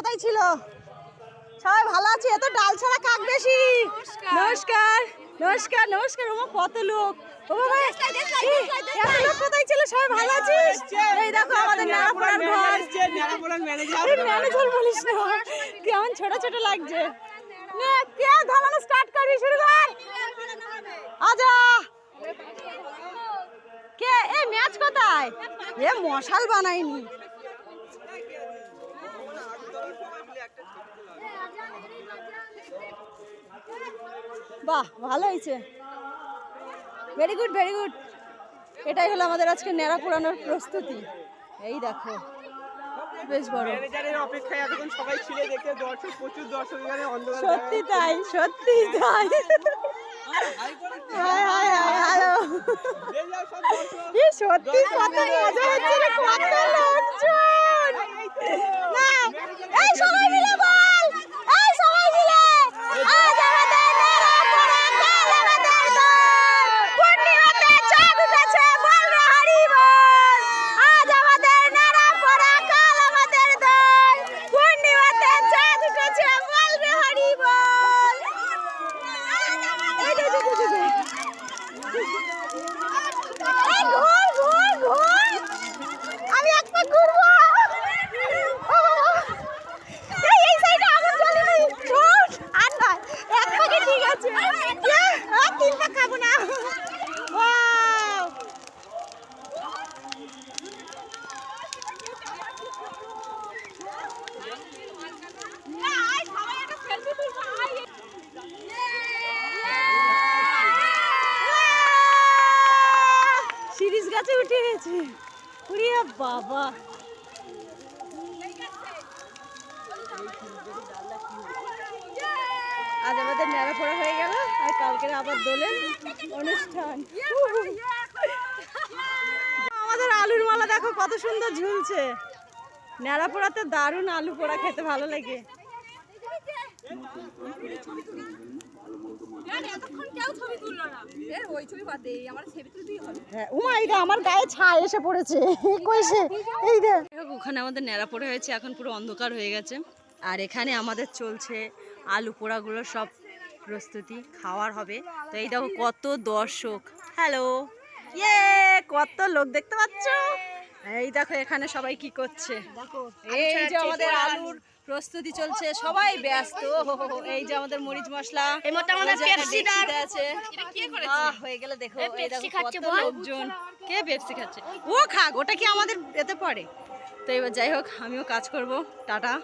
কোথায় ছিল? সবাই ভালো আছে? এত ডাল ছাড়া কাক বেশি। নমস্কার। নমস্কার নমস্কার ওমা কত লোক। এত কোথায় ছিল? সবাই ভালো আছিস? এই দেখো আমাদের নাড়াপড়ার ঘর। ম্যানেজার। বলিস না। কেমন ছোট ছোট লাগছে। কে স্টার্ট করবি? শুরু কর। আজা কে? এই ম্যাচ কোথায়? এ মশাল বানাইনি। বাহ ভালো হয়েছে। ভেরি গুড ভেরি গুড এটাই হলো আমাদের আজকে নেড়া পোড়ানোর প্রস্তুতি। এই দেখো বেশ বড়। অপেক্ষায় এতক্ষণ সবাই ছিল দেখতে দর্শক প্রচুর দর্শক এখানে অন্ধকার সত্যি তাই সত্যি তাই। হায় হায় হায় সত্যি মজা হচ্ছে রে কত লোকজন না এই সবাই মিলে বল এই সবাই মিলে আজ আমাদের নেড়া পড়া কাল আমাদের দোল পূর্ণিমাতে চাঁদ উঠেছে বল রে হরি বল আজ আমাদের নেড়া পড়া কাল আমাদের দোল পূর্ণিমাতে চাঁদ উঠেছে বল রে হরি বল এই দে, দে, দে, দে, দে। এই ঘুর ঘুর ঘুর আমি এক পা ঘুরবো ও বাবা। এই এই সাইডে আমার চলে নেই ছোট আর না এক পাকে ঠিক আছে ইয়ে, আর তিন পা খাব না ওয়াও সিরিজ গাছে উঠে গেছে। উড়িয়া বাবা। আজ আমাদের নেড়া পড়া হয়ে গেল, আর কালকের আবার দোলেন অনুষ্ঠান। আমাদের আলুর মালা দেখো, কত সুন্দর ঝুলছে। নেড়া পোড়াতে দারুণ আলু পোড়া খেতে ভালো লাগে। আমার গায়ে এসে পড়েছে। ওখানে আমাদের পড়ে হয়েছে, এখন পুরো অন্ধকার হয়ে গেছে। আর এখানে আমাদের চলছে আলু পোড়াগুলো সব প্রস্তুতি, খাওয়ার হবে। তো এই দেখো কত দর্শক। হ্যালো ইয়ে কত লোক দেখতে পাচ্ছ? এই দেখো এখানে সবাই কি করছে। এই যে আমাদের আলুর প্রস্তুতি চলছে সবাই ব্যস্ত। এই যে আমাদের মরিচ মশলা আছে। হয়ে গেলে দেখো লোকজন। কে পেপসি খাচ্ছে? ও খাক ওটা কি আমাদের এতে পড়ে? তো এবার যাই হোক আমিও কাজ করব। টাটা।